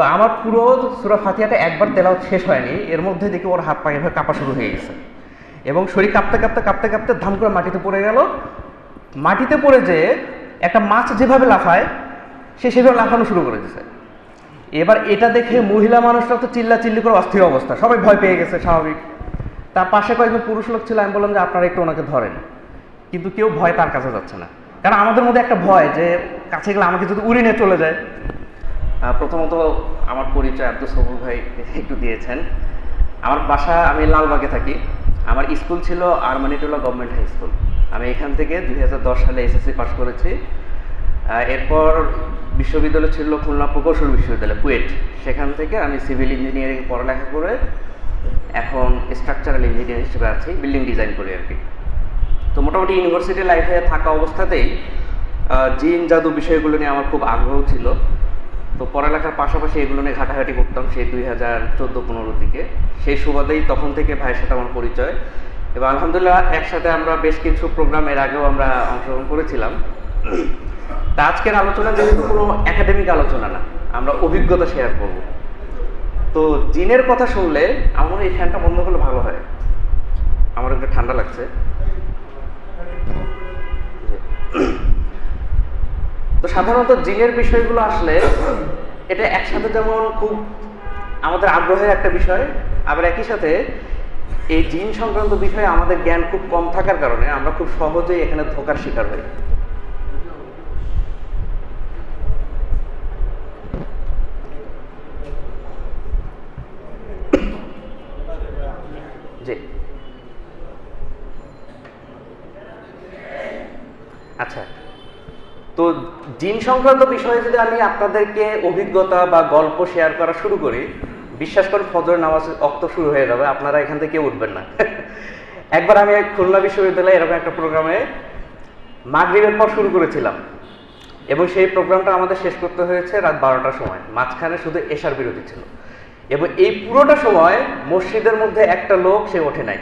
তো আমার পুরো সুরা ফাতিহাটা একবার তেলাওয়াত শেষ হয়নি। এর মধ্যে দেখি ওর হাত পা এভাবে কাঁপা শুরু হয়ে গেছে। এবং শরীর কাঁপতে কাঁপতে কাঁপতে কাঁপতে ধাম করে মাটিতে পড়ে গেল। মাটিতে পড়ে যে একটা মাছ যেভাবে লাফায়, সে সেভাবে লাফানো শুরু করে দিয়েছে এবার এটা দেখে মহিলা মানুষরা তো চিল্লা চিল্লি করে অস্থির অবস্থা। সবাই ভয় পেয়ে গেছে, স্বাভাবিক। তার পাশে কয়েকজন পুরুষ লোক ছিল, আমি বললাম যে, আপনারা একটু ওনাকে ধরেন। কিন্তু কেউ ভয় তার কাছে যাচ্ছে না। কারণ আমাদের মধ্যে একটা ভয় যে, কাছে গেলে আমাকে যদি উড়ে নিয়ে চলে যায়। প্রথমত আমার পরিচয় আব্দুল সবুর ভাই একটু দিয়েছেন। আমার বাসা, আমি লালবাগে থাকি। আমার স্কুল ছিল আরমানিটোলা গভর্নমেন্ট হাই স্কুল। আমি এখান থেকে দুই হাজার দশ সালে এসএসসি পাশ করেছি। এরপর বিশ্ববিদ্যালয় ছিল খুলনা প্রকৌশল বিশ্ববিদ্যালয়, কুয়েট। সেখান থেকে আমি সিভিল ইঞ্জিনিয়ারিং পড়ালেখা করে এখন স্ট্রাকচারাল ইঞ্জিনিয়ার হিসেবে আছি বিল্ডিং ডিজাইন করি আর কি। তো মোটামুটি ইউনিভার্সিটি লাইফে থাকা অবস্থাতেই জিন, জাদু বিষয়গুলো নিয়ে আমার খুব আগ্রহ ছিল। তো পড়ালেখার পাশাপাশি এগুলো নিয়ে ঘাটাঘাটি করতাম সেই দুই হাজার চোদ্দ পনেরোর দিকে। সেই সুবাদেই তখন থেকে ভাইয়ের সাথে আমার পরিচয়। এবং আলহামদুলিল্লাহ একসাথে আমরা বেশ কিছু প্রোগ্রাম এর আগেও আমরা অংশগ্রহণ করেছিলাম। তা আজকের আলোচনা যেহেতু কোনো একাডেমিক আলোচনা না, আমরা অভিজ্ঞতা শেয়ার করব। তো জিনের কথা শুনলে আমার এই ফ্যানটা বন্ধ করলে ভালো হয়। আমার একটু ঠান্ডা লাগছে। তো সাধারণত জিনের বিষয়গুলো আসলে এটা একসাথে যেমন খুব আমাদের আগ্রহের একটা বিষয়, আবার একই সাথে এই জিন সংক্রান্ত বিষয়ে আমাদের জ্ঞান খুব কম থাকার কারণে আমরা খুব সহজেই এখানে ধোকার শিকার হই জি আচ্ছা তো জিন সংক্রান্ত বিষয়ে যদি আমি আপনাদেরকে অভিজ্ঞতা বা গল্প শেয়ার করা শুরু করি, বিশ্বাস করুন ফজর নামাজ অক্ত শুরু হয়ে যাবে, আপনারা এখান থেকে উঠবেন না। একবার আমি খুলনা বিশ্ববিদ্যালয়ে এরকম একটা প্রোগ্রামে মাগরিবের পর শুরু করেছিলাম, এবং সেই প্রোগ্রামটা আমাদের শেষ করতে হয়েছে রাত বারোটার সময়। মাঝখানে শুধু এশার বিরতি ছিল। এবং এই পুরোটা সময় মসজিদের মধ্যে একটা লোক, সে ওঠে নাই।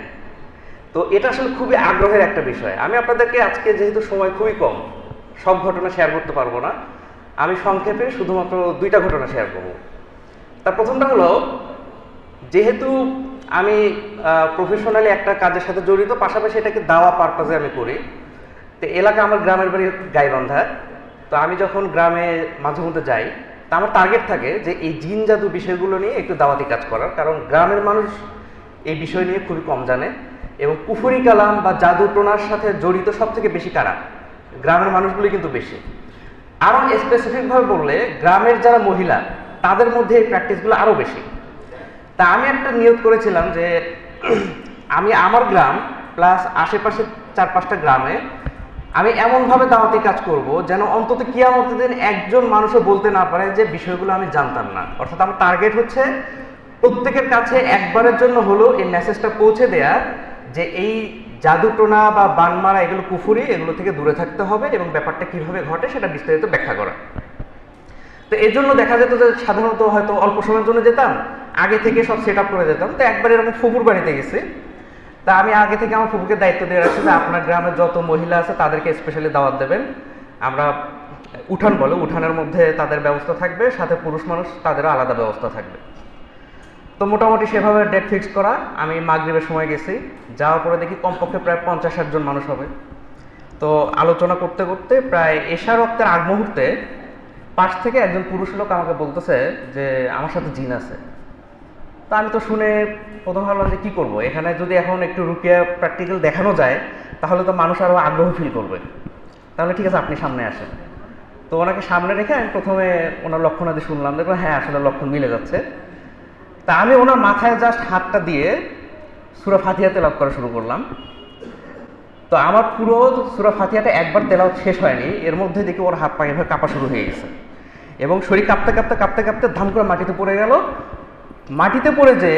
তো এটা আসলে খুবই আগ্রহের একটা বিষয়। আমি আপনাদেরকে আজকে যেহেতু সময় খুবই কম সব ঘটনা শেয়ার করতে পারব না। আমি সংক্ষেপে শুধুমাত্র দুইটা ঘটনা শেয়ার করব। তার প্রথমটা হলো, যেহেতু আমি প্রফেশনালি একটা কাজের সাথে জড়িত, পাশাপাশি এটাকে দাওয়া পারপাজে আমি করি, তো এলাকা আমার গ্রামের বাড়ি গাইবান্ধা। তো আমি যখন গ্রামে মাঝে মধ্যে যাই, তা আমার টার্গেট থাকে যে এই জিন জাদু বিষয়গুলো নিয়ে একটু দাওয়াতি কাজ করার, কারণ গ্রামের মানুষ এই বিষয় নিয়ে খুবই কম জানে এবং কুফুরি কালাম বা জাদু টোনার সাথে জড়িত সব থেকে বেশি কারা? গ্রামের মানুষগুলি কিন্তু বেশি। আরও স্পেসিফিকভাবে বললে, গ্রামের যারা মহিলা, তাদের মধ্যে এই প্র্যাকটিসগুলো আরও বেশি। তা আমি একটা নিয়োগ করেছিলাম যে, আমি আমার গ্রাম প্লাস আশেপাশে চার পাঁচটা গ্রামে আমি এমনভাবে দাওয়াতি কাজ করব যেন অন্তত কিয়ামতের দিন একজন মানুষও বলতে না পারে যে বিষয়গুলো আমি জানতাম না। অর্থাৎ আমার টার্গেট হচ্ছে প্রত্যেকের কাছে একবারের জন্য হলেও এই মেসেজটা পৌঁছে দেয়া যে এই জাদুটোনা বা বানমারা এগুলো কুফুরি, এগুলো থেকে দূরে থাকতে হবে এবং ব্যাপারটা কীভাবে ঘটে সেটা বিস্তারিত ব্যাখ্যা করা। তো এই জন্য দেখা যেত যে সাধারণত হয়তো অল্প সময়ের জন্য যেতাম, আগে থেকে সব সেট আপ করে যেতাম। তো একবার এরকম ফুপুর বাড়িতে গেছি। তা আমি আগে থেকে আমার ফুপুকে দায়িত্ব দিয়ে রাখছি যে আপনার গ্রামের যত মহিলা আছে তাদেরকে স্পেশালি দাওয়াত দেবেন। আমরা উঠান বলে, উঠানের মধ্যে তাদের ব্যবস্থা থাকবে, সাথে পুরুষ মানুষ, তাদেরও আলাদা ব্যবস্থা থাকবে। তো মোটামুটি সেভাবে ডেট ফিক্স করা, আমি মাগরীবের সময় গেছি। যাওয়ার পরে দেখি কমপক্ষে প্রায় পঞ্চাশ ষাট জন মানুষ হবে। তো আলোচনা করতে করতে প্রায় এশা রক্তের আগ মুহূর্তে পাশ থেকে একজন পুরুষ লোক আমাকে বলতেছে যে, আমার সাথে জিন আছে। তা আমি তো শুনে প্রথম ভাবলাম যে, কী করব? এখানে যদি এখন একটু রুকিয়া প্র্যাকটিক্যাল দেখানো যায়, তাহলে তো মানুষ আরও আগ্রহ ফিল করবে। তাহলে ঠিক আছে, আপনি সামনে আসেন। তো ওনাকে সামনে রেখে আমি প্রথমে ওনার লক্ষণাদি শুনলাম। দেখলাম হ্যাঁ আসলে লক্ষণ মিলে যাচ্ছে। তা আমি ওনার মাথায় জাস্ট হাতটা দিয়ে সুরা ফাতিহা তেলাপ করা শুরু করলাম। তো আমার পুরো সুরা ফাতিহাটা একবার তেলাওয়াত শেষ হয়নি, এর মধ্যে দেখি ওর হাত পা কাঁপা শুরু হয়ে গেছে। এবং শরীর কাঁপতে কাঁপতে কাঁপতে কাঁপতে ধাম করে মাটিতে পড়ে গেল। মাটিতে পড়ে যে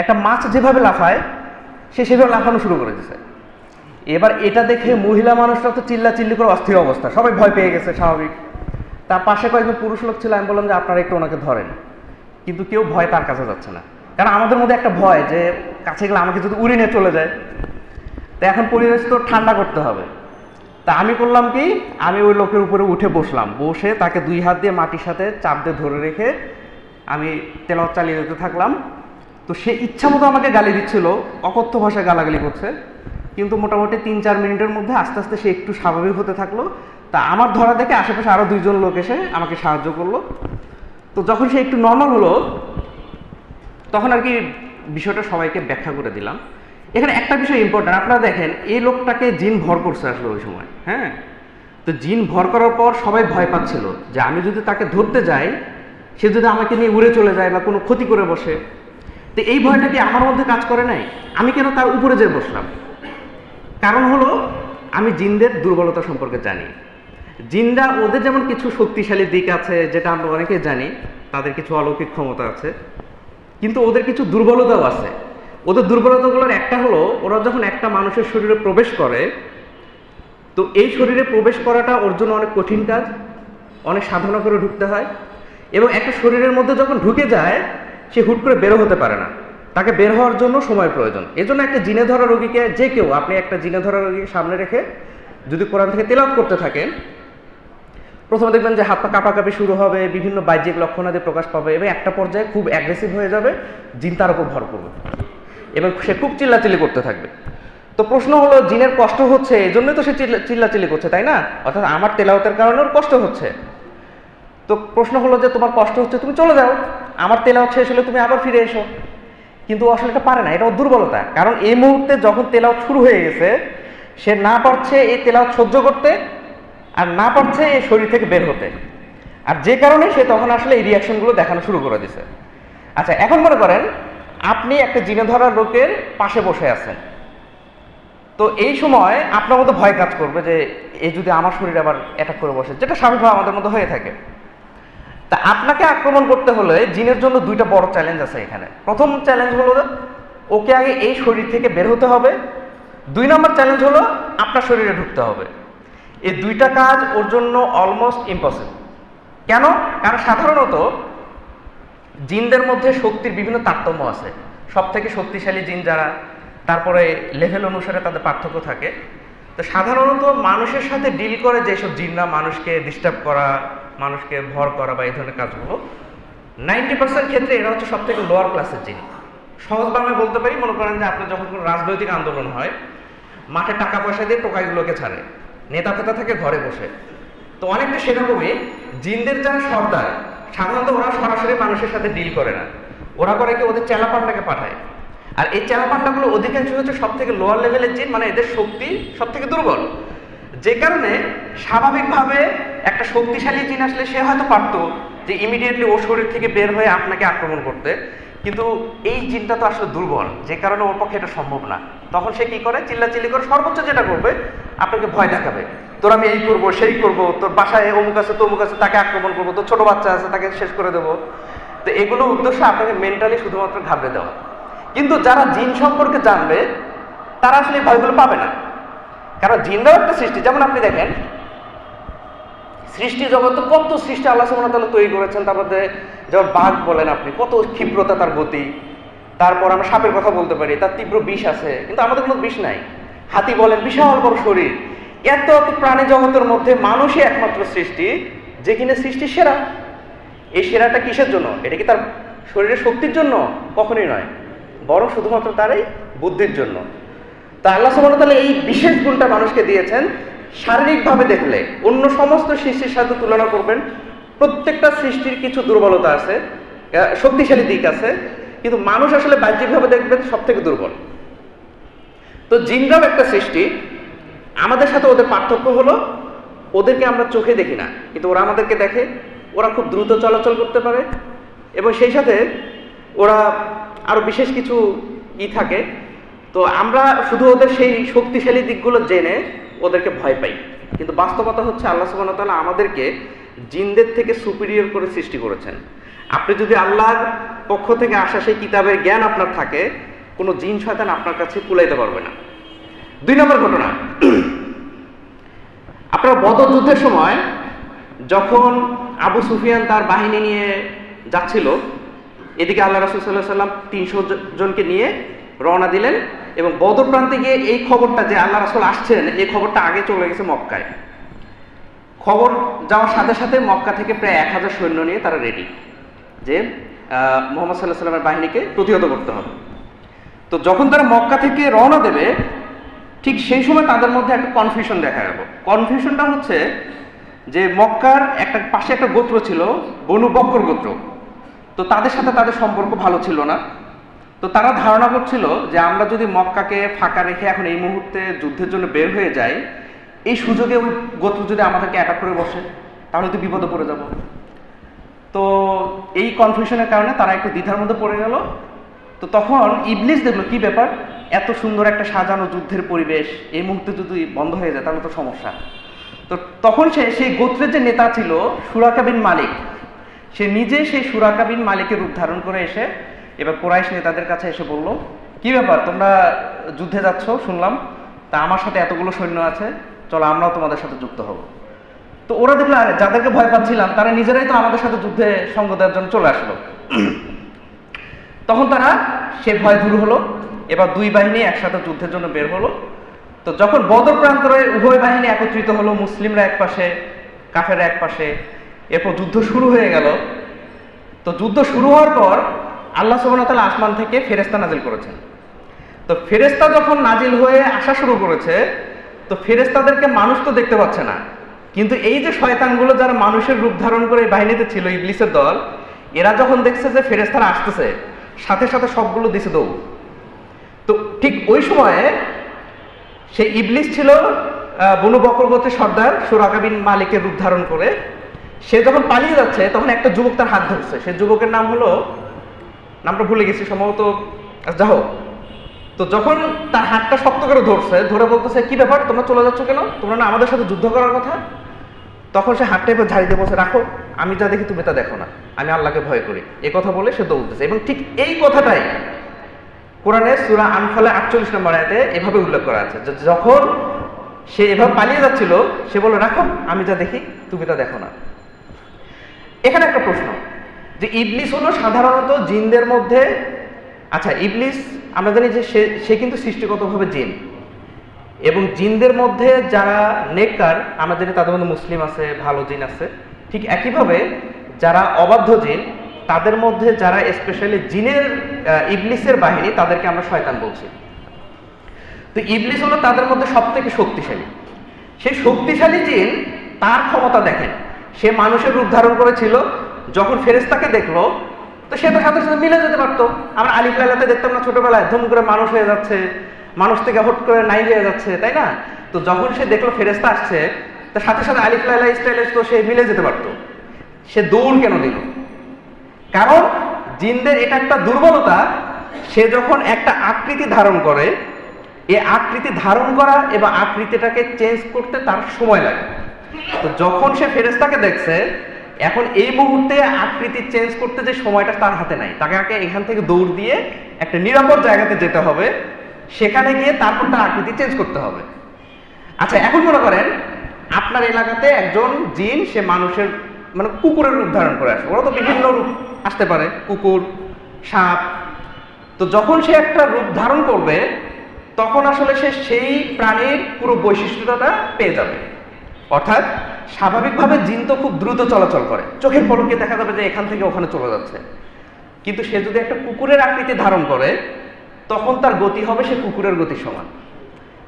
একটা মাছ যেভাবে লাফায়, সে সেভাবে লাফানো শুরু করে দিয়েছে এবার এটা দেখে মহিলা মানুষরা তো চিল্লা চিল্লি করে অস্থির অবস্থা, সবাই ভয় পেয়ে গেছে, স্বাভাবিক। তার পাশে কয়েকজন পুরুষ লোক ছিল, আমি বললাম যে আপনারা একটু ওনাকে ধরেন। কিন্তু কেউ ভয় তার কাছে যাচ্ছে না। কারণ আমাদের মধ্যে একটা ভয় যে কাছে গেলে আমাকে যদি উড়ে নিয়ে চলে যায়। তো এখন পরিবেশ তো ঠান্ডা করতে হবে। তা আমি করলাম কি? আমি ওই লোকের উপরে উঠে বসলাম। বসে তাকে দুই হাত দিয়ে মাটির সাথে চাপ দিয়ে ধরে রেখে আমি তেলাওয়াত চালিয়ে যেতে থাকলাম। তো সে ইচ্ছা মতো আমাকে গালি দিচ্ছিল। অকথ্য ভাষায় গালাগালি করছে। কিন্তু মোটামুটি তিন চার মিনিটের মধ্যে আস্তে আস্তে সে একটু স্বাভাবিক হতে থাকল। তা আমার ধরা দেখে আশেপাশে আরও দুইজন লোক এসে আমাকে সাহায্য করল। তো যখন সে একটু নর্মাল হলো, তখন আর কি বিষয়টা সবাইকে ব্যাখ্যা করে দিলাম। এখানে একটা বিষয় ইম্পর্টেন্ট আপনারা দেখেন, এই লোকটাকে জিন ভর করছে আসলে ওই সময় হ্যাঁ? তো জিন ভর করার পর সবাই ভয় পাচ্ছিল যে আমি যদি তাকে ধরতে যাই, সে যদি আমাকে নিয়ে উড়ে চলে যায় বা কোনো ক্ষতি করে বসে, তো এই ভয়টা কি আমার মধ্যে কাজ করে নাই? আমি কেন তার উপরে যেয়ে বসলাম? কারণ হলো, আমি জিনদের দুর্বলতা সম্পর্কে জানি। জিনরা ওদের যেমন কিছু শক্তিশালী দিক আছে, যেটা আমরা অনেকে জানি, তাদের কিছু অলৌকিক ক্ষমতা আছে, কিন্তু ওদের কিছু দুর্বলতাও আছে। ওদের দুর্বলতাগুলোর একটা হলো, ওরা যখন একটা মানুষের শরীরে প্রবেশ করে, তো এই শরীরে প্রবেশ করাটা ওর জন্য অনেক কঠিন কাজ, অনেক সাধনা করে ঢুকতে হয় এবং একটা শরীরের মধ্যে যখন ঢুকে যায়, সে হুট করে বেরো হতে পারে না। তাকে বের হওয়ার জন্য সময় প্রয়োজন। এজন্য একটা জিনে ধরা রোগীকে যে কেউ, আপনি একটা জিনে ধরা রোগীকে সামনে রেখে যদি কোরআন থেকে তেলাওয়াত করতে থাকেন প্রথমে দেখবেন যে হাত পা কাঁপাকাঁপি শুরু হবে, বিভিন্ন বাহ্যিক লক্ষণাদি প্রকাশ পাবে এবং একটা পর্যায়ে খুব অ্যাগ্রেসিভ হয়ে যাবে, জিন তার উপর ভর করবে। এবং সে খুব চিল্লাচিল্লি করতে থাকবে। তো প্রশ্ন হলো, জিনের কষ্ট হচ্ছে এই জন্যই তো সে চিল্লা, চিল্লাচিল্লি করছে, তাই না? অর্থাৎ আমার তেলাওয়াতের কারণে ওর কষ্ট হচ্ছে। তো প্রশ্ন হলো যে, তোমার কষ্ট হচ্ছে, তুমি চলে যাও। আমার তেলাওয়াত শেষ হলে তুমি আবার ফিরে এসো। কিন্তু আসলে এটা পারে না, এটা দুর্বলতা। কারণ এই মুহূর্তে যখন তেলাওয়াত শুরু হয়ে গেছে, সে না পারছে এই তেলাওয়াত সহ্য করতে আর না পারছে এই শরীর থেকে বের হতে। আর যে কারণে সে তখন আসলে এই রিয়াকশনগুলো দেখানো শুরু করে দিছে। আচ্ছা এখন মনে করেন আপনি একটা জিনে ধরার লোকের পাশে বসে আছেন। তো এই সময় আপনার মতো ভয় কাজ করবে যে এই যদি আমার শরীরে আবার অ্যাটাক করে বসে, যেটা স্বাভাবিকভাবে আমাদের মধ্যে হয়ে থাকে। তা আপনাকে আক্রমণ করতে হলে জিনের জন্য দুইটা বড় চ্যালেঞ্জ আছে এখানে। প্রথম চ্যালেঞ্জ হলো ওকে আগে এই শরীর থেকে বের হতে হবে। দুই নম্বর চ্যালেঞ্জ হলো আপনার শরীরে ঢুকতে হবে। এই দুইটা কাজ ওর জন্য অলমোস্ট ইম্পসিবল কেন? কারণ সাধারণত জিনদের মধ্যে শক্তির বিভিন্ন তারতম্য আছে। সব থেকে শক্তিশালী জিন যারা, তারপরে লেভেল অনুসারে তাদের পার্থক্য থাকে। তো সাধারণত মানুষের সাথে ডিল করে যেসব জিনরা মানুষকে ডিস্টার্ব করা, মানুষকে ভর করা বা এই ধরনের কাজগুলো নাইনটি পার্সেন্ট ক্ষেত্রে এরা হচ্ছে সব থেকে লোয়ার ক্লাসের জিন। সহজ বাংলায় বলতে পারি, মনে করেন যে আপনার যখন কোনো রাজনৈতিক আন্দোলন হয়, মাঠে টাকা পয়সা দিয়ে টোকাইগুলোকে ছাড়ে। নেতা ফেতা থাকে ঘরে বসে। তো অনেকটা সেরকমই জিনদের যারা সর্দার, সাধারণত ওরা সরাসরি মানুষের সাথে ডিল করে না। ওরা করে কি ওদের চেলাপান্ডাকে পাঠায়। আর এই চেলাপান্ডাগুলো অধিকাংশ হচ্ছে সব থেকে লোয়ার লেভেলের জিন মানে এদের শক্তি সব থেকে দুর্বল। যে কারণে স্বাভাবিকভাবে একটা শক্তিশালী জিন আসলে সে হয়তো পারতো যে ইমিডিয়েটলি ও শরীর থেকে বের হয়ে আপনাকে আক্রমণ করতে। কিন্তু এই জিনটা তো আসলে দুর্বল, যে কারণে ওর পক্ষে এটা সম্ভব না। তখন সে কি করে? চিল্লাচিল্লি করে সর্বোচ্চ যেটা করবে আপনাকে ভয় দেখাবে। তোর আমি এই করব, সেই করব, তোর বাসায় অমুক আছে, তমুক আছে, তাকে আক্রমণ করব, তোর ছোট বাচ্চা আছে, তাকে শেষ করে দেবো। তো এগুলো উদ্দেশ্য আপনাকে মেন্টালি শুধুমাত্র ঘাবড়ে দেওয়া। কিন্তু যারা জিন সম্পর্কে জানবে, তারা আসলে এই ভয়গুলো পাবে না। কারণ জিনরাও একটা সৃষ্টি। যেমন আপনি দেখেন, সৃষ্টি জগৎ তো কত সৃষ্টি আল্লাহ ওয়া তাআলা তৈরি করেছেন। তার মধ্যে যেমন বাঘ বলেন আপনি, কত ক্ষিপ্রতা তার গতি। তারপর আমরা সাপের কথা বলতে পারি, তার তীব্র বিষ আছে। কিন্তু আমাদের কোনো বিষ নাই। হাতি বলেন, বিশাল বড় শরীর। এত এত প্রাণী জগতের মধ্যে মানুষই একমাত্র সৃষ্টি, যে কিনা সৃষ্টি সেরা। এই সেরাটা কিসের জন্য? এটা কি তার শরীরের শক্তির জন্য? কখনই নয়। বরং শুধুমাত্র তারই বুদ্ধির জন্য। তা আল্লাহ তাআলা এই বিশেষ গুণটা মানুষকে দিয়েছেন, শারীরিকভাবে দেখলে। অন্য সমস্ত সৃষ্টির সাথে তুলনা করবেন, প্রত্যেকটা সৃষ্টির কিছু দুর্বলতা আছে শক্তিশালী দিক আছে, কিন্তু মানুষ আসলে বাহ্যিকভাবে দেখবেন সব থেকে দুর্বল। তো জিনরাও একটা সৃষ্টি। আমাদের সাথে ওদের পার্থক্য হলো, ওদেরকে আমরা চোখে দেখি না, কিন্তু ওরা আমাদেরকে দেখে, ওরা খুব দ্রুত চলাচল করতে পারে এবং সেই সাথে ওরা আরও বিশেষ কিছু ই থাকে। তো আমরা শুধু ওদের সেই শক্তিশালী দিকগুলো জেনে ওদেরকে ভয় পাই, কিন্তু বাস্তবতা হচ্ছে আল্লাহ সুবহানাহু ওয়া তাআলা আমাদেরকে জিনদের থেকে সুপিরিয়র করে সৃষ্টি করেছেন। আপনি যদি আল্লাহর পক্ষ থেকে আসা সেই কিতাবের জ্ঞান আপনার থাকে কোনো জিন শয়তান আপনার কাছে কুলাইতে পারবে না। দুই নম্বর ঘটনা। আপনার বদর যুদ্ধের সময় যখন আবু সুফিয়ান তার বাহিনী নিয়ে যাচ্ছিল, এদিকে আল্লাহ রাসুল সাল্লাহ সাল্লাম তিনশো জনকে নিয়ে রওনা দিলেন এবং বদর প্রান্তে গিয়ে এই খবরটা যে আল্লাহ রাসুল আসছেন, এই খবরটা আগে চলে গেছে মক্কায়। খবর যাওয়ার সাথে সাথে মক্কা থেকে প্রায় এক হাজার সৈন্য নিয়ে তারা রেডি যে মোহাম্মদ সাল্লাহ সাল্লামের বাহিনীকে প্রতিহত করতে হবে। তো যখন তারা মক্কা থেকে রওনা দেবে, ঠিক সেই সময় তাদের মধ্যে একটা কনফিউশন দেখা গেল। কনফিউশনটা হচ্ছে যে মক্কার একটা পাশে একটা গোত্র ছিল, বনু বক্কর গোত্র। তো তাদের সাথে তাদের সম্পর্ক ভালো ছিল না। তো তারা ধারণা করছিল যে আমরা যদি মক্কাকে ফাঁকা রেখে এখন এই মুহূর্তে যুদ্ধের জন্য বের হয়ে যাই, এই সুযোগে ওই গোত্র যদি আমাদেরকে অ্যাটাক করে বসে, তাহলে তো বিপদে পড়ে যাব। তো এই কনফিউশনের কারণে তারা একটু দ্বিধার মধ্যে পড়ে গেল। তো তখন ইবলিস দেখল, কি ব্যাপার? এত সুন্দর একটা সাজানো যুদ্ধের পরিবেশ, এই মুহূর্তে যদি বন্ধ হয়ে যায়, তাহলে তো সমস্যা। তো তখন সে, সেই গোত্রের যে নেতা ছিল সুরাকাবিন মালিক, সে নিজে সেই সুরাকাবিন মালিকের রূপ ধারণ করে এসে এবার কোরাইশ নেতাদের কাছে এসে বলল, কি ব্যাপার, তোমরা যুদ্ধে যাচ্ছ? শুনলাম। তা আমার সাথে এতগুলো সৈন্য আছে। চলো, আমরাও তোমাদের সাথে যুক্ত হব। তো ওরা দেখল যাদেরকে ভয় পাচ্ছিলাম, তারা নিজেরাই তো আমাদের সাথে যুদ্ধে সঙ্গ দেওয়ার জন্য চলে আসলো। তখন তারা সে ভয় দূর হলো, এবার দুই বাহিনী একসাথে যুদ্ধের জন্য বের হলো। তো যখন বদর প্রান্তরে উভয় বাহিনী একত্রিত হলো, মুসলিমরা এক পাশে কাফেরা এক পাশে, এরপর যুদ্ধ শুরু হয়ে গেল। তো যুদ্ধ শুরু হওয়ার পর আল্লাহ সুবহানাহু আসমান থেকে ফেরেস্তা নাজিল করেছেন। তো ফেরেস্তা যখন নাজিল হয়ে আসা শুরু করেছে, তো ফেরেস্তাদেরকে মানুষ তো দেখতে পাচ্ছে না। কিন্তু এই যে শয়তানগুলো যারা মানুষের রূপ ধারণ করে বাহিনীতে ছিল, ইবলিসের দল, এরা যখন দেখছে যে ফেরেস্তারা আসতেছে সাথে সাথে সবগুলো দিছে দৌড়। তো ঠিক ওই সময়ে সেই ইবলিস ছিল বনু বকরগতের সর্দার সুরাকা বিন মালিকের রূপ ধারণ করে। সে যখন পালিয়ে যাচ্ছে, তখন একটা যুবক তার হাত ধরছে। সে যুবকের নাম হলো, নামটা ভুলে গেছি, সম্ভবত যা হোক। তো যখন তার হাতটা শক্ত করে ধরছে, ধরে বলতেছে, কি ব্যাপার, তোমরা চলে যাচ্ছ কেন? তোমরা না আমাদের সাথে যুদ্ধ করার কথা? তখন সে হাতটা এবার ঝাড়ি বসে রাখো। আমি যা দেখি তুমি তা দেখো না। আমি আল্লাহকে ভয় করি। এ কথা বলে সে দৌড়তেছে। এবং ঠিক এই কথাটাই কোরআনে সুরা আনফালে আটচল্লিশ নম্বর আয়াতে এভাবে উল্লেখ করা আছে। যখন সে এভাবে পালিয়ে যাচ্ছিল, সে বলে রাখো, আমি যা দেখি, তুমি তা দেখো না। এখানে একটা প্রশ্ন, যে ইবলিস হলো সাধারণত জিনদের মধ্যে আচ্ছা ইবলিস আমরা জানি যে সে সে কিন্তু সৃষ্টিগতভাবে জিন। এবং জিনদের মধ্যে যারা নেককার, আমরা জানি তাদের মধ্যে মুসলিম আছে, ভালো জিন আছে। ঠিক একইভাবে যারা অবাধ্য জিন, তাদের মধ্যে যারা স্পেশালি জিনের ইবলিসের বাহিনী, তাদেরকে আমরা শয়তান বলছি। তো ইবলিস হলো তাদের মধ্যে সব থেকে শক্তিশালী। সেই শক্তিশালী জিন তার ক্ষমতা দেখেন। সে মানুষের রূপ ধারণ করেছিল, যখন ফেরেস্তাকে দেখল, তো সে তো সাথে সাথে মিলে যেতে পারতো। আমরা আলিফ লাইলাতে দেখতাম না ছোটবেলায়, ধুম করে মানুষ হয়ে যাচ্ছে, মানুষ থেকে হট করে নাই হয়ে যাচ্ছে, তাই না? তো যখন সে দেখল ফেরেস্তা আসছে তার সাথে সাথে আলিফ লাইলা স্টাইলে তো সে মিলে যেতে পারতো। সে দৌড় কেন দিল? কারণ জিনদের এটা একটা দুর্বলতা, সে যখন একটা আকৃতি ধারণ করে, এ আকৃতি ধারণ করা এবং আকৃতিটাকে চেঞ্জ করতে তার সময় লাগে। তো যখন সে ফেরেস্তাকে দেখছে, এখন এই মুহূর্তে আকৃতি চেঞ্জ করতে যে সময়টা তার হাতে নাই। তাকে আগে এখান থেকে দৌড় দিয়ে একটা নিরাপদ জায়গাতে যেতে হবে। সেখানে গিয়ে তারপর তার আকৃতি চেঞ্জ করতে হবে। আচ্ছা এখন মনে করেন আপনার এলাকাতে একজন জিন, সে মানুষের মানে কুকুরের রূপ ধারণ করে আসে। ওরা তো বিভিন্ন রূপ আসতে পারে, কুকুর, সাপ। তো যখন সে একটা রূপ ধারণ করবে, তখন আসলে সে সেই প্রাণীর পুরো বৈশিষ্ট্যটা পেয়ে যাবে। অর্থাৎ, স্বাভাবিকভাবে জিন তো খুব দ্রুত চলাচল করে। চোখের পলকে দেখা যাবে যে এখান থেকে ওখানে চলে যাচ্ছে। কিন্তু সে যদি একটা কুকুরের আকৃতি ধারণ করে, তখন তার গতি হবে সে কুকুরের গতির সমান।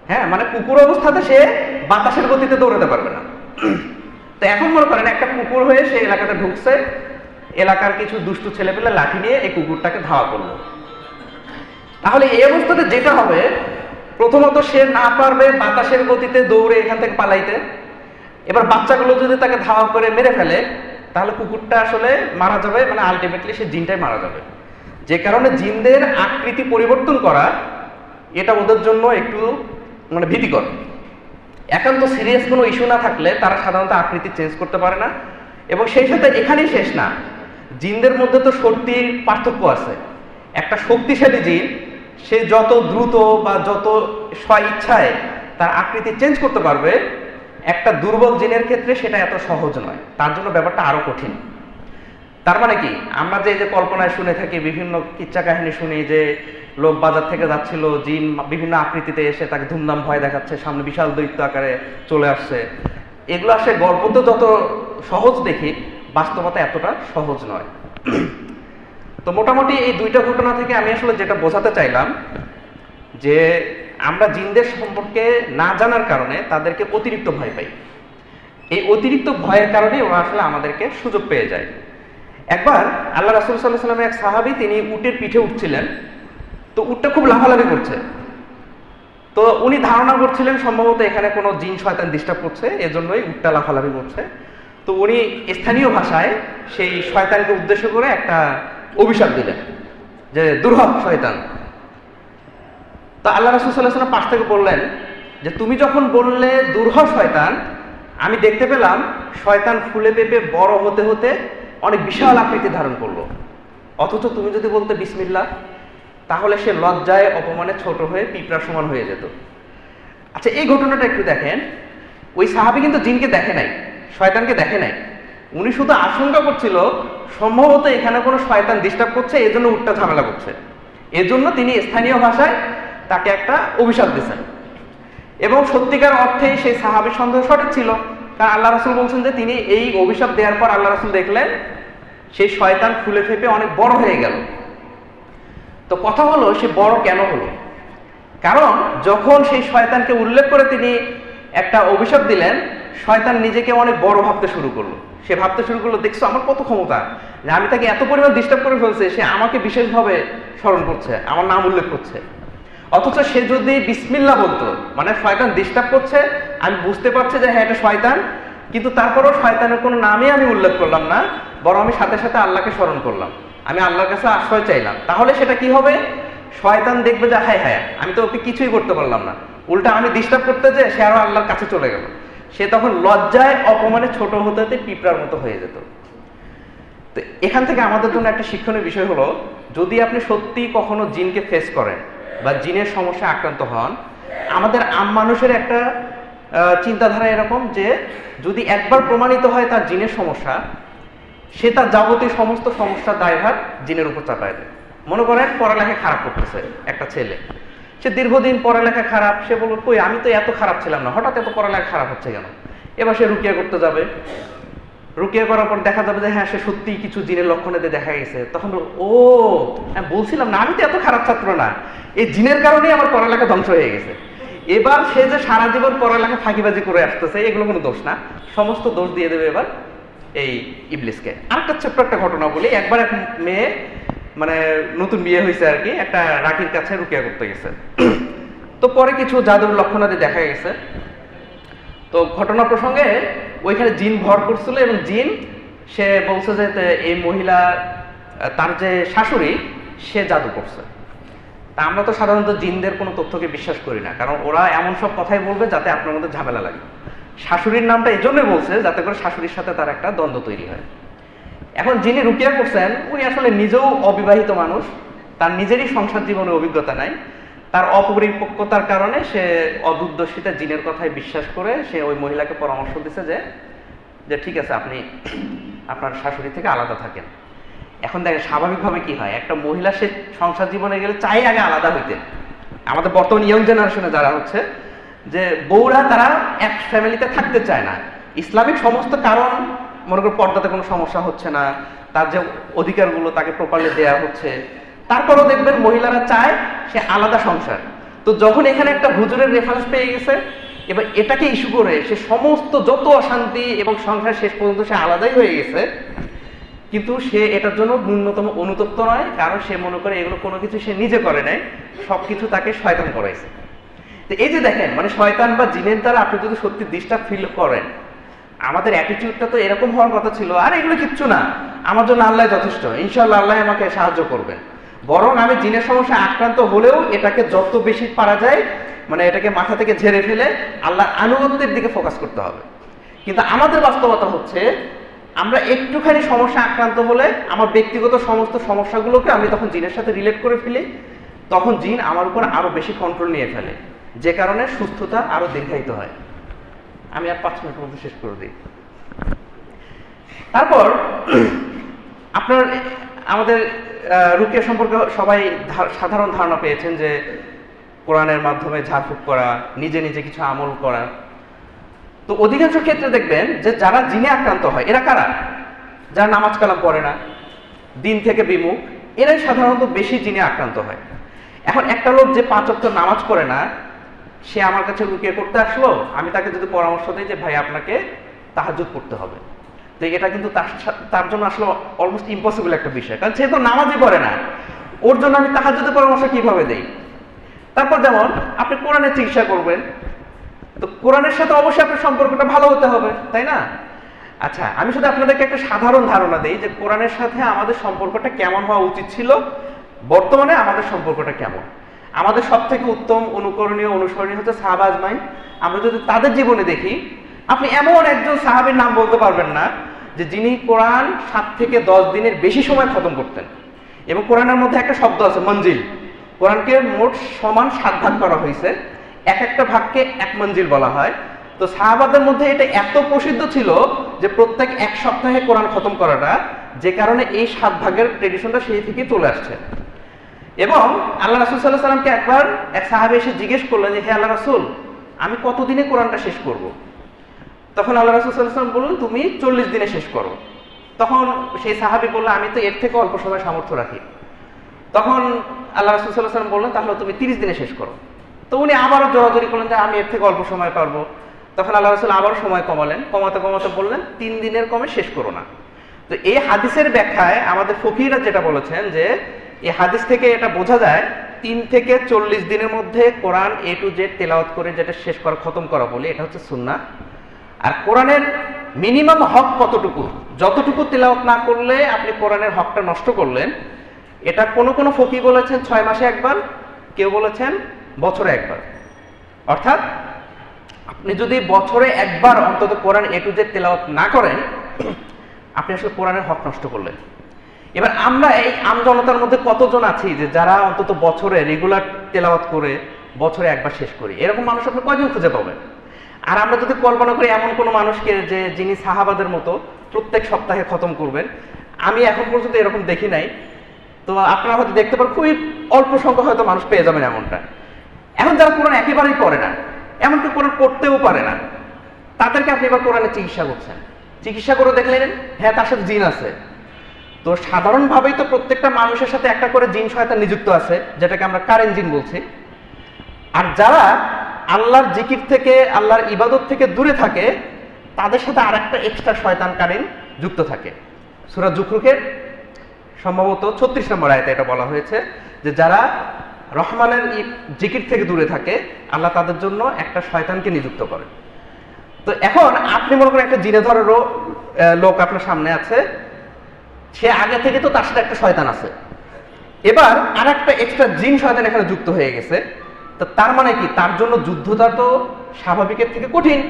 হ্যাঁ মানে কুকুর অবস্থাতে সে বাতাসের গতিতে দৌড়াতে পারবে না। তো এখন মনে করেন একটা কুকুর হয়ে সে এলাকাতে ঢুকছে, এলাকার কিছু দুষ্টু ছেলেপেলে লাঠি নিয়ে এই কুকুরটাকে ধাওয়া করল। তাহলে এই অবস্থাতে যেটা হবে, প্রথমত সে না পারবে বাতাসের গতিতে দৌড়ে এখান থেকে পালাইতে। এবার বাচ্চাগুলো যদি তাকে ধাওয়া করে মেরে ফেলে, তাহলে কুকুরটা আসলে মারা যাবে মানে আলটিমেটলি সে জিনটাই মারা যাবে। যে কারণে জিনদের আকৃতি পরিবর্তন করা, এটা ওদের জন্য একটু মানে ভীতিকর। একান্ত সিরিয়াস কোনো ইস্যু না থাকলে তারা সাধারণত আকৃতি চেঞ্জ করতে পারে না। এবং সেই সাথে এখানেই শেষ না। জিনদের মধ্যে তো শক্তির পার্থক্য আছে। একটা শক্তিশালী জিন, সে যত দ্রুত বা যত স্ব ইচ্ছায় তার আকৃতি চেঞ্জ করতে পারবে, একটা দুর্বল জিনের ক্ষেত্রে সেটা এত সহজ নয়। তার জন্য ব্যাপারটা আরও কঠিন। তার মানে কি? আমরা যে যে কল্পনায় শুনে থাকি, বিভিন্ন কিচ্ছা কাহিনী শুনি যে লোক বাজার থেকে যাচ্ছিল, জিন বিভিন্ন আকৃতিতে এসে তাকে ধুমধাম ভয় দেখাচ্ছে, সামনে বিশাল দৈত্য আকারে চলে আসছে। এগুলো আসে গল্প তো যত সহজ দেখি, বাস্তবতা এতটা সহজ নয়। তো মোটামুটি এই দুইটা ঘটনা থেকে আমি আসলে যেটা বোঝাতে চাইলাম, যে আমরা জিনদের সম্পর্কে না জানার কারণে তাদেরকে অতিরিক্ত ভয় পাই। এই অতিরিক্ত ভয়ের কারণে ওরা আসলে আমাদেরকে সুযোগ পেয়ে যায়। একবার আল্লাহ রাসুল সাল্লাহ সাল্লামের এক সাহাবি তিনি উটের পিঠে উঠছিলেন তো উটটা খুব লাফালাফি করছে। তো উনি ধারণা করছিলেন সম্ভবত এখানে কোনো জিন শয়তান ডিস্টার্ব করছে, এজন্যই উটটা লাফালাফি করছে। তো উনি স্থানীয় ভাষায় সেই শয়তানকে উদ্দেশ্য করে একটা অভিশাপ দিলেন, যে দুর্হক শয়তান। তো আল্লাহ রাসুল সাল্লাহ সাল্লাম পাশ থেকে বললেন যে, তুমি যখন বললে দুর্হ শয়তান, আমি দেখতে পেলাম শয়তান ফুলে পেঁপে বড় হতে হতে অনেক বিশাল আকৃতি ধারণ করল। অথচ তুমি যদি বলতে বিসমিল্লা তাহলে সে লজ্জায়, অপমানে ছোট হয়ে পিঁপড়ার সমান হয়ে যেত। আচ্ছা এই ঘটনাটা একটু দেখেন। ওই সাহাবি কিন্তু জিনকে দেখে নাই, শয়তানকে দেখে নাই। উনি শুধু আশঙ্কা করছিল, সম্ভবত এখানে কোনো শয়তান ডিস্টার্ব করছে এই জন্য উটটা ঝামেলা করছে। এজন্য তিনি স্থানীয় ভাষায় তাকে একটা অভিশাপ দিয়েছেন। এবং সত্যিকার অর্থে সেই সাহাবির সন্দেহ সঠিক ছিল। কারণ আল্লাহ রাসুল বলছেন যে তিনি এই অভিশাপ দেওয়ার পর আল্লাহ রাসুল দেখলেন, সেই শয়তান ফুলে ফেপে অনেক বড় হয়ে গেল। তো কথা হলো, সে বড় কেন হলো? কারণ যখন সেই শয়তানকে উল্লেখ করে তিনি একটা অভিশাপ দিলেন, শয়তান নিজেকে অনেক বড় ভাবতে শুরু করল। সে ভাবতে শুরু করল, দেখছ, আমার কত ক্ষমতা? যে আমি তাকে এত পরিমাণ ডিস্টার্ব করে ফেলছে, সে আমাকে বিশেষভাবে স্মরণ করছে, আমার নাম উল্লেখ করছে। অথচ সে যদি বিসমিল্লা বলতো মানে শয়তান ডিস্টার্ব করছে, আমি বুঝতে পারছি যে হ্যাঁ এটা শয়তান, কিন্তু তারপরেও শয়তানের কোনো নামই আমি উল্লেখ করলাম না, বরং আমি সাথে সাথে আল্লাহকে স্মরণ করলাম। আমি আল্লাহর কাছে আশ্রয় চাইলাম। তাহলে সেটা কি হবে? শয়তান দেখবে যে, হায় হায়, আমি তো ওকে কিছুই করতে পারলাম না। উল্টা আমি ডিস্টার্ব করতে যে সে আরও আল্লাহর কাছে চলে গেল। সে তখন লজ্জায়, অপমানে ছোট হতে হতে পিঁপড়ার মতো হয়ে যেত। তো এখান থেকে আমাদের জন্য একটা শিক্ষণীয় বিষয় হলো, যদি আপনি সত্যি কখনো জিনকে ফেস করেন বা জিনের সমস্যা আক্রান্ত হন, আমাদের আম মানুষের একটা চিন্তাধারা এরকম যে, যদি একবার প্রমাণিত হয় তার জিনের সমস্যা সে তার যাবতীয় সমস্ত সমস্যার দায়ভার জিনের উপর চাপায় দেয়। মনে করেন পড়ালেখা খারাপ করতেছে একটা ছেলে। সে দীর্ঘদিন পড়ালেখা খারাপ, সে বলবে কই, আমি তো এত খারাপ ছিলাম না, হঠাৎ এত পড়ালেখা খারাপ হচ্ছে কেন? এবার সে রুকিয়া করতে যাবে। রুকিয়া করার পর দেখা যাবে যে হ্যাঁ সে সত্যি কিছু জিনের লক্ষণ এতে দেখা গেছে। তখন ও হ্যাঁ বলছিলাম না, আমি তো এত খারাপ ছাত্র না। এই জিনের কারণেই আমার পড়ালেখা ধ্বংস হয়ে গেছে। এবার সে যে সারা জীবন পড়ালেখা ফাঁকিবাজি করে আসতেছে, এগুলো কোনো দোষ না। সমস্ত দোষ দিয়ে দেবে এবার এই ইবলিসকে। আরেকটা ছোট্ট একটা ঘটনা বলি। একবার এক মেয়ে মানে নতুন বিয়ে হয়েছে আর কি, একটা রাখির কাছে রুকিয়া করতে গেছে। তো পরে কিছু জাদুর লক্ষণাদি দেখা গেছে। তো ঘটনা প্রসঙ্গে ওইখানে জিন ভর করছিল এবং জিন, সে বলছে যে এই মহিলা, তার যে শাশুড়ি, সে জাদু করছে। তা আমরা তো সাধারণত জিনদের কোনো তথ্যকে বিশ্বাস করি না, কারণ ওরা এমন সব কথাই বলবে যাতে আপনার মধ্যে ঝামেলা লাগে। শাশুড়ির নামটা এই জন্যই বলছে যাতে করে শাশুড়ির সাথে তার একটা দ্বন্দ্ব তৈরি হয়। এখন যিনি রুকিয়া করছেন, উনি আসলে নিজেও অবিবাহিত মানুষ, তার নিজেরই সংসার জীবনে অভিজ্ঞতা নাই, তার অপরিপক্কতার কারণে সে অদুদ্দর্শিতা জিনের কথায় বিশ্বাস করে সে ওই মহিলাকে পরামর্শ দিছে যে যে ঠিক আছে, আপনি আপনার শাশুড়ি থেকে আলাদা থাকেন। এখন দেখেন, স্বাভাবিকভাবে কি হয়? একটা মহিলা সে সংসার জীবনে গেলে চাই আগে আলাদা হইতে। আমাদের বর্তমান ইয়ং জেনারেশনে যারা হচ্ছে যে বউরা তারা এক ফ্যামিলিতে থাকতে চায় না। ইসলামিক সমস্ত কারণ, মনে করো পর্দাতে কোনো সমস্যা হচ্ছে না, তার যে অধিকারগুলো তাকে প্রপারলি দেওয়া হচ্ছে। তারপরেও দেখবেন মহিলারা চায় সে আলাদা সংসার। তো যখন এখানে একটা হুজুরের রেফারেন্স পেয়ে গেছে, এবার এটাকে ইস্যু করে সে সমস্ত যত অশান্তি এবং সংসার শেষ পর্যন্ত সে আলাদাই হয়ে গেছে। কিন্তু সে এটার জন্য ন্যূনতম অনুতপ্ত নয়, কারণ সে মনে করে এগুলো কোনো কিছু সে নিজে করে নাই সব কিছু তাকে শয়তান করাইছে। তো এই যে দেখেন মানে শয়তান বা জিনের দ্বারা আপনি যদি সত্যি ডিস্টার্ব ফিল করেন, আমাদের অ্যাটিটিউডটা তো এরকম হওয়ার কথা ছিল, আর এগুলো কিচ্ছু না। আমার জন্য আল্লাহ যথেষ্ট ইনশাল্লাহ আল্লাহ আমাকে সাহায্য করবেন। বরং আমি জিনের সমস্যা আক্রান্ত হলেও এটাকে যত বেশি পারা যায় মানে এটাকে মাথা থেকে ঝেড়ে ফেলে আল্লাহর আনুগত্যের দিকে ফোকাস করতে হবে। কিন্তু আমাদের বাস্তবতা হচ্ছে, আমরা একটুখানি সমস্যা আক্রান্ত হলে আমার ব্যক্তিগত সমস্ত সমস্যাগুলোকে আমি তখন জিনের সাথে রিলেট করে ফেলি, তখন জিন আমার উপর আরও বেশি কন্ট্রোল নিয়ে ফেলে। যে কারণে সুস্থতা আরও দীর্ঘায়িত হয়। আমি আর পাঁচ মিনিটের মধ্যে শেষ করে দিই। তারপর, আপনার, আমাদের রুকিয়া সম্পর্কে সবাই সাধারণ ধারণা পেয়েছেন যে কোরআনের মাধ্যমে ঝাড়ফুঁক করা, নিজে নিজে কিছু আমল করা। তো অধিকাংশ ক্ষেত্রে দেখবেন যে যারা জিনে আক্রান্ত হয়, এরা কারা? যারা নামাজ কালাম পড়ে না, দিন থেকে বিমুখ, এরাই সাধারণত বেশি জিনে আক্রান্ত হয়। এখন একটা লোক যে পাঁচ অক্ট নামাজ পড়ে না সে আমার কাছে লুকিয়ে করতে আসলো, আমি তাকে যদি পরামর্শ দিই যে, ভাই, আপনাকে তাহাজুদ করতে হবে। তো এটা কিন্তু তার তার জন্য আসলে অলমোস্ট ইম্পসিবল একটা বিষয়। কারণ সে তো নামাজই পড়ে না। ওর জন্য আমি তাহাজুদের পরামর্শ কীভাবে দেই? তারপর যেমন, আপনি কোরআনের চিকিৎসা করবেন। তো কোরআনের সাথে অবশ্যই আপনার সম্পর্কটা ভালো হতে হবে, তাই না? আচ্ছা আমি শুধু আপনাদেরকে একটা সাধারণ ধারণা দিই যে, কোরআনের সাথে আমাদের সম্পর্কটা কেমন হওয়া উচিত ছিল? বর্তমানে আমাদের সম্পর্কটা কেমন? আমাদের সব থেকে উত্তম অনুকরণীয় অনুসরণীয় হচ্ছে সাহাব আজমাইন। আমরা যদি তাদের জীবনে দেখি, আপনি এমন একজন সাহাবের নাম বলতে পারবেন না যে যিনি কোরআন সাত থেকে দশ দিনের বেশি সময় খতম করতেন। এবং কোরআনের মধ্যে একটা শব্দ আছে, মঞ্জিল। কোরআনকে মোট সমান সাত ভাগ করা হয়েছে। এক একটা ভাগকে এক মঞ্জিল বলা হয়। তো সাহাবাদের মধ্যে এটা এত প্রসিদ্ধ ছিল যে প্রত্যেক এক সপ্তাহে কোরআন খতম করাটা যে কারণে এই সাত ভাগের ট্রেডিশনটা সেই থেকেই চলে আসছে। এবং আল্লাহ রাসুল সাল্লাহ সাল্লামকে একবার এক সাহাবে এসে জিজ্ঞেস করলেন যে, হে আল্লাহ রাসুল, আমি কতদিনে কোরআনটা শেষ করব। তখন আল্লাহ রাসুল সাল্লাহ সাল্লাম বললেন, তুমি চল্লিশ দিনে শেষ করো। তখন সেই সাহাবি বলল, আমি তো এর থেকে অল্প সময় সামর্থ্য রাখি। তখন আল্লাহ রাসুল সাল্লাহ সাল্লাম বললেন, তাহলে তুমি তিরিশ দিনে শেষ করো। তো উনি আবারও জোরাজোরি করলেন যে, আমি এর থেকে অল্প সময় পারব। তখন আল্লাহ রসুল আবারও সময় কমালেন, কমাতে কমাতে বললেন, তিন দিনের কমে শেষ করো না। তো এই হাদিসের ব্যাখ্যায় আমাদের ফকিরা যেটা বলেছেন যে এই হাদিস থেকে এটা বোঝা যায়, তিন থেকে চল্লিশ দিনের মধ্যে কোরআন এ টু জেড তেলাওয়াত করে যেটা শেষ করা, খতম করা বলি, এটা হচ্ছে সুন্না আর কোরআনের মিনিমাম হক কতটুকু? যতটুকু তেলাওয়াত না করলে আপনি কোরআনের হকটা নষ্ট করলেন, এটা কোনো কোনো ফকি বলেছেন ছয় মাসে একবার, কেউ বলেছেন বছরে একবার। অর্থাৎ, আপনি যদি বছরে একবার অন্তত কোরআন এ টু জেড তেলাওয়াত না করেন, আপনি আসলে কোরআনের হক নষ্ট করলেন। এবার আমরা এই আমজনতার মধ্যে কতজন আছি যে যারা অন্তত বছরে রেগুলার তেলাওয়াত করে বছরে একবার শেষ করি? এরকম মানুষ আপনি কয়জন খুঁজে পাবেন? আর আমরা যদি কল্পনা করি এমন কোনো মানুষকে যে যিনি সাহাবাদের মতো প্রত্যেক সপ্তাহে খতম করবেন, আমি এখন পর্যন্ত এরকম দেখি নাই। তো আপনারা হয়তো দেখতে পারেন খুবই অল্প সংখ্যক হয়তো মানুষ পেয়ে যাবেন এমনটা। এখন যারা কোরআন একেবারেই পড়ে না, এমনকি কোরআন পড়তেও পারে না, তাদেরকে আপনি এবার কোরআনে চিকিৎসা করছেন। চিকিৎসা করে দেখলেন হ্যাঁ তার সাথে জিন আছে। তো সাধারণভাবেই তো প্রত্যেকটা মানুষের সাথে একটা করে জিন শয়তান নিযুক্ত আছে, যেটাকে আমরা কারেন্ট জিন বলছি। আর যারা আল্লাহর জিকির থেকে, আল্লাহর ইবাদত থেকে দূরে থাকে, তাদের সাথে আরেকটা এক্সট্রা শয়তান কারেন্ট যুক্ত থাকে। সুরা জুখরুকের সম্ভবত ছত্রিশ নম্বর আয়তে এটা বলা হয়েছে যে যারা রহমানের জিকির থেকে দূরে থাকে, আল্লাহ তাদের জন্য একটা শয়তানকে নিযুক্ত করে। তো এখন আপনি মনে করেন একটা জিনে ধরেরও লোক আপনার সামনে আছে সে আগে থেকে তো তার সাথে একটা শয়তান আছে। এবার আর একটা এক্সট্রা জিন শয়তান এখানে যুক্ত হয়ে গেছে। তো তার মানে কি? তার জন্য যুদ্ধটা তো স্বাভাবিকের থেকে কঠিন।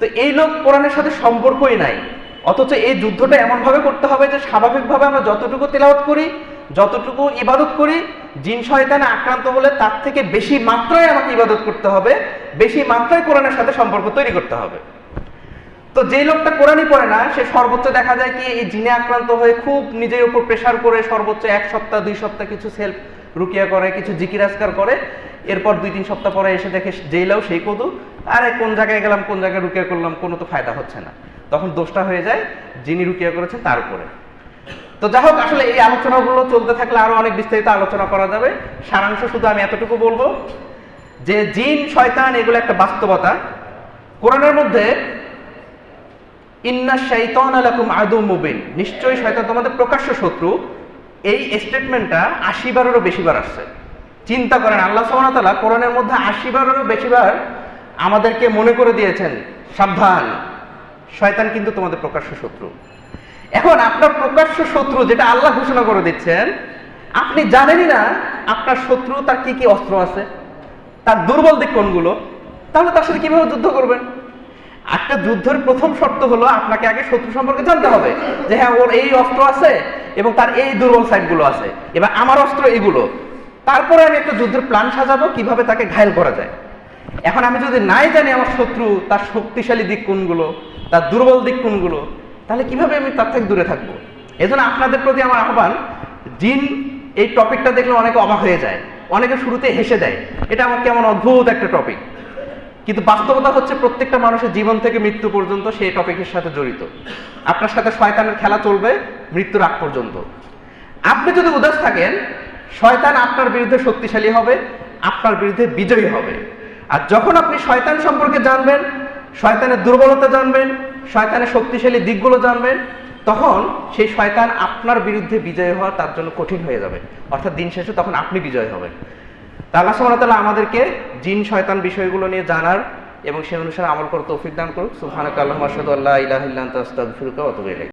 তো এই লোক কোরআনের সাথে সম্পর্কই নাই। অথচ এই যুদ্ধটা এমনভাবে করতে হবে যে স্বাভাবিকভাবে আমরা যতটুকু তেলাওত করি, যতটুকু ইবাদত করি, জিন শয়তানে আক্রান্ত হলে তার থেকে বেশি মাত্রায় আমাকে ইবাদত করতে হবে, বেশি মাত্রায় কোরআনের সাথে সম্পর্ক তৈরি করতে হবে। তো যে লোকটা কোরআনই পড়ে না, সে সর্বোচ্চ দেখা যায় কি এই জিনে আক্রান্ত হয়ে খুব নিজের উপর প্রেশার করে সর্বোচ্চ এক সপ্তাহ, দুই সপ্তাহ কিছু সেলফ রুকিয়া করে, কিছু জিকির আজকার করে। এরপর দুই, তিন সপ্তাহ পরে এসে দেখে জেলাও সেই কদু। আরে কোন জায়গায় গেলাম, কোন জায়গায় রুকিয়া করলাম, কোনো তো ফায়দা হচ্ছে না। তখন দোষটা হয়ে যায় যিনি রুকিয়া করেছে তার উপরে। তো যাই হোক, আসলে এই আলোচনাগুলো চলতে থাকলে আরও অনেক বিস্তারিত আলোচনা করা যাবে। সারাংশ শুধু আমি এতটুকু বলব যে জিন, শয়তান এগুলো একটা বাস্তবতা। কোরআনের মধ্যে ইন্না শাইতান আলাকুম আদু মুবিন। নিশ্চয়ই শয়তান তোমাদের প্রকাশ্য শত্রু। এই স্টেটমেন্টটা আশি বারেরও বেশিবার আসছে। চিন্তা করেন, আল্লাহ ওয়া কোরআনের মধ্যে আশি বারেরও বেশিবার আমাদেরকে মনে করে দিয়েছেন, সাবধান। শয়তান কিন্তু তোমাদের প্রকাশ্য শত্রু। এখন আপনার প্রকাশ্য শত্রু যেটা আল্লাহ ঘোষণা করে দিচ্ছেন, আপনি জানেনই না আপনার শত্রু তার কি কি অস্ত্র আছে, তার দুর্বল দিক কোনগুলো, তাহলে তার সাথে কীভাবে যুদ্ধ করবেন? একটা যুদ্ধের প্রথম শর্ত হলো আপনাকে আগে শত্রু সম্পর্কে জানতে হবে যে হ্যাঁ ওর এই অস্ত্র আছে এবং তার এই দুর্বল সাইডগুলো আছে। এবার আমার অস্ত্র এগুলো। তারপরে আমি একটা যুদ্ধের প্ল্যান সাজাবো, কীভাবে তাকে ঘায়ল করা যায়। এখন আমি যদি নাই জানি আমার শত্রু, তার শক্তিশালী দিক কোনগুলো, তার দুর্বল দিক কোনগুলো, তাহলে কীভাবে আমি তার থেকে দূরে থাকব? এজন্য আপনাদের প্রতি আমার আহ্বান, জিন এই টপিকটা দেখলে অনেকে অবাক হয়ে যায়, অনেকে শুরুতে হেসে দেয়। এটা আমার কেমন অদ্ভুত একটা টপিক কিন্তু বাস্তবতা হচ্ছে প্রত্যেকটা মানুষের জীবন থেকে মৃত্যু পর্যন্ত সেই টপিকের সাথে জড়িত। আপনার সাথে শয়তানের খেলা চলবে মৃত্যুর আগ পর্যন্ত। আপনি যদি উদাস থাকেন, শয়তান আপনার বিরুদ্ধে শক্তিশালী হবে, আপনার বিরুদ্ধে বিজয়ী হবে। আর যখন আপনি শয়তান সম্পর্কে জানবেন, শয়তানের দুর্বলতা জানবেন, শয়তানের শক্তিশালী দিকগুলো জানবেন, তখন সেই শয়তান আপনার বিরুদ্ধে বিজয়ী হওয়া তার জন্য কঠিন হয়ে যাবে। অর্থাৎ দিন শেষে তখন আপনি বিজয় হবেন। তা আল্লাহ তাআলা আমাদেরকে জিন, শয়তান বিষয়গুলো নিয়ে জানার এবং সে অনুসারে আমল করতে তৌফিক দান করুক। সুবহানাকা আল্লাহুম্মা আশহাদু আল্লা ইলাহা ইল্লা আনতা আস্তাগফিরুকা ওয়া আতুবু ইলাইক।